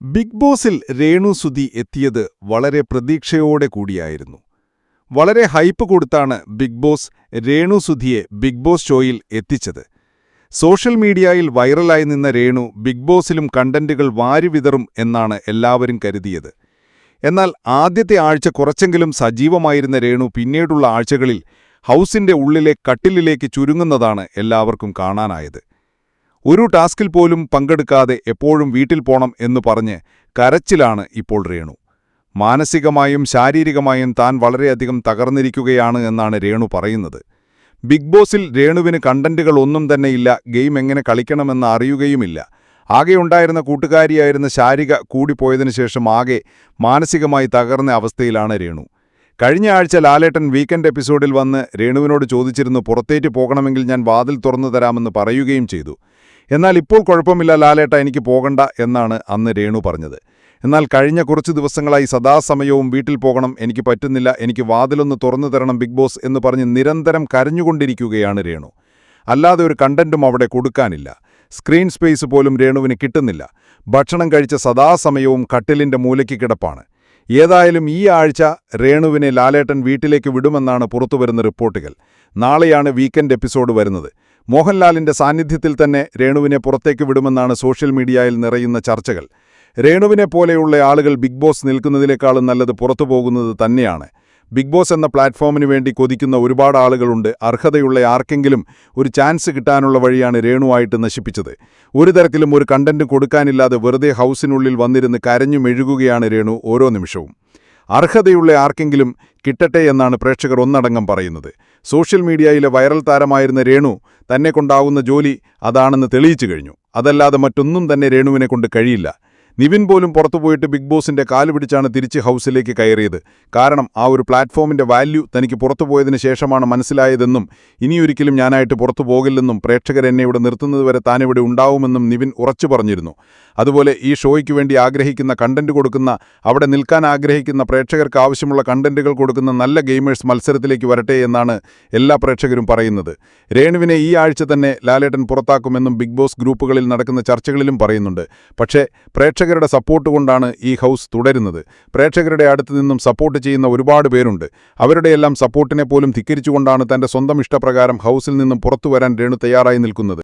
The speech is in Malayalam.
ബിഗ് ബോസിൽ രേണു സുധി എത്തിയത് വളരെ പ്രതീക്ഷയോടെ കൂടിയായിരുന്നു. വളരെ ഹൈപ്പ് കൊടുത്താണ് ബിഗ് ബോസ് രേണു സുധിയെ ബിഗ് ബോസ് ഷോയിൽ എത്തിച്ചത്. സോഷ്യൽ മീഡിയയിൽ വൈറലായി നിന്ന രേണു ബിഗ് ബോസിലും കണ്ടന്റുകൾ വാരിവിതറും എന്നാണ് എല്ലാവരും കരുതിയത്. എന്നാൽ ആദ്യത്തെ ആഴ്ച കുറച്ചെങ്കിലും സജീവമായിരുന്ന രേണു പിന്നീടുള്ള ആഴ്ചകളിൽ ഹൗസിന്റെ ഉള്ളിലെ കട്ടിലിലേക്ക് ചുരുങ്ങുന്നതാണ് എല്ലാവർക്കും കാണാനായത്. ഒരു ടാസ്കിൽ പോലും പങ്കെടുക്കാതെ എപ്പോഴും വീട്ടിൽ പോണം എന്ന് പറഞ്ഞ് കരച്ചിലാണ് ഇപ്പോൾ രേണു. മാനസികമായും ശാരീരികമായും താൻ വളരെയധികം തകർന്നിരിക്കുകയാണ് എന്നാണ് രേണു പറയുന്നത്. ബിഗ് ബോസിൽ രേണുവിന് കണ്ടന്റുകൾ ഒന്നും തന്നെയില്ല ഗെയിം എങ്ങനെ കളിക്കണമെന്ന് അറിയുകയുമില്ല. ആകെയുണ്ടായിരുന്ന കൂട്ടുകാരിയായിരുന്ന ശാരിക കൂടിപ്പോയതിനു ശേഷം ആകെ മാനസികമായി തകർന്ന അവസ്ഥയിലാണ് രേണു. കഴിഞ്ഞ ആഴ്ച ലാലേട്ടൻ വീക്കെൻഡ് എപ്പിസോഡിൽ വന്ന് രേണുവിനോട് ചോദിച്ചിരുന്നു പുറത്തേറ്റ് പോകണമെങ്കിൽ ഞാൻ വാതിൽ തുറന്നു തരാമെന്ന് പറയുകയും ചെയ്തു. എന്നാൽ ഇപ്പോൾ കുഴപ്പമില്ല ലാലേട്ട എനിക്ക് പോകണ്ട എന്നാണ് അന്ന് രേണു പറഞ്ഞത്. എന്നാൽ കഴിഞ്ഞ കുറച്ച് ദിവസങ്ങളായി സദാസമയവും വീട്ടിൽ പോകണം എനിക്ക് പറ്റുന്നില്ല എനിക്ക് വാതിലൊന്ന് തുറന്നു തരണം ബിഗ് ബോസ് എന്ന് പറഞ്ഞ് നിരന്തരം കരഞ്ഞുകൊണ്ടിരിക്കുകയാണ് രേണു. അല്ലാതെ ഒരു കണ്ടന്റും അവിടെ കൊടുക്കാനില്ല. സ്ക്രീൻ സ്പേസ് പോലും രേണുവിന് കിട്ടുന്നില്ല. ഭക്ഷണം കഴിച്ച സദാസമയവും കട്ടിലിന്റെ മൂലയ്ക്ക് കിടപ്പാണ്. ഏതായാലും ഈ ആഴ്ച രേണുവിനെ ലാലേട്ടൻ വീട്ടിലേക്ക് വിടുമെന്നാണ് പുറത്തുവരുന്ന റിപ്പോർട്ടുകൾ. നാളെയാണ് വീക്കെൻഡ് എപ്പിസോഡ് വരുന്നത്. മോഹൻലാലിന്റെ സാന്നിധ്യത്തിൽ തന്നെ രേണുവിനെ പുറത്തേക്ക് വിടുമെന്നാണ് സോഷ്യൽ മീഡിയയിൽ നിറയുന്ന ചർച്ചകൾ. രേണുവിനെ പോലെയുള്ള ആളുകൾ ബിഗ് ബോസ് നിൽക്കുന്നതിനേക്കാളും നല്ലത് പുറത്തു പോകുന്നത് തന്നെയാണ്. ബിഗ് ബോസ് എന്ന പ്ലാറ്റ്ഫോമിന് വേണ്ടി കൊതിക്കുന്ന ഒരുപാട് ആളുകളുണ്ട്. അർഹതയുള്ള ആർക്കെങ്കിലും ഒരു ചാൻസ് കിട്ടാനുള്ള വഴിയാണ് രേണുവായിട്ട് നശിപ്പിച്ചത്. ഒരു തരത്തിലും ഒരു കണ്ടന്റ് കൊടുക്കാനില്ലാതെ വെറുതെ ഹൗസിനുള്ളിൽ വന്നിരുന്ന് കരഞ്ഞു മെഴുകുകയാണ് രേണു ഓരോ നിമിഷവും. അർഹതയുള്ള ആർക്കെങ്കിലും കിട്ടട്ടെ എന്നാണ് പ്രേക്ഷകർ ഒന്നടങ്കം പറയുന്നത്. സോഷ്യൽ മീഡിയയിലെ വൈറൽ താരമായിരുന്ന രേണു തന്നെ കൊണ്ടാവുന്ന ജോലി അതാണെന്ന് തെളിയിച്ചു കഴിഞ്ഞു. അതല്ലാതെ മറ്റൊന്നും തന്നെ രേണുവിനെ കൊണ്ട് കഴിയില്ല. നിവിൻ പോലും പുറത്തുപോയിട്ട് ബിഗ് ബോസിന്റെ കാൽ പിടിച്ചാണ് തിരിച്ച് ഹൗസിലേക്ക് കയറിയത്. കാരണം ആ ഒരു പ്ലാറ്റ്ഫോമിന്റെ വാല്യൂ തനിക്ക് പുറത്തുപോയതിന് ശേഷമാണ് മനസ്സിലായതെന്നും ഇനിയൊരിക്കലും ഞാനായിട്ട് പുറത്തു പോകില്ലെന്നും പ്രേക്ഷകരെന്നെ ഇവിടെ നിർത്തുന്നതുവരെ താനിവിടെ ഉണ്ടാവുമെന്നും നിവിൻ ഉറച്ചു പറഞ്ഞിരുന്നു. അതുപോലെ ഈ ഷോയ്ക്ക് വേണ്ടി ആഗ്രഹിക്കുന്ന കണ്ടന്റ് കൊടുക്കുന്ന അവിടെ നിൽക്കാൻ ആഗ്രഹിക്കുന്ന പ്രേക്ഷകർക്ക് ആവശ്യമുള്ള കണ്ടന്റുകൾ കൊടുക്കുന്ന നല്ല ഗെയിമേഴ്സ് മത്സരത്തിലേക്ക് വരട്ടെ എന്നാണ് എല്ലാ പ്രേക്ഷകരും പറയുന്നത്. രേണുവിനെ ഈ ആഴ്ച തന്നെ ലാലേട്ടൻ പുറത്താക്കുമെന്നും ബിഗ് ബോസ് ഗ്രൂപ്പുകളിൽ നടക്കുന്ന ചർച്ചകളിലും പറയുന്നുണ്ട്. പക്ഷേ പ്രേക്ഷകരുടെ സപ്പോർട്ട് കൊണ്ടാണ് ഈ ഹൗസ് തുടരുന്നത്. പ്രേക്ഷകരുടെ അടുത്ത് നിന്നും സപ്പോർട്ട് ചെയ്യുന്ന ഒരുപാട് പേരുണ്ട്. അവരുടെയെല്ലാം സപ്പോർട്ടിനെ പോലും ധിക്കരിച്ചുകൊണ്ടാണ് തന്റെ സ്വന്തം ഇഷ്ടപ്രകാരം ഹൗസിൽ നിന്നും പുറത്തു വരാൻ രേണു തയ്യാറായി നിൽക്കുന്നത്.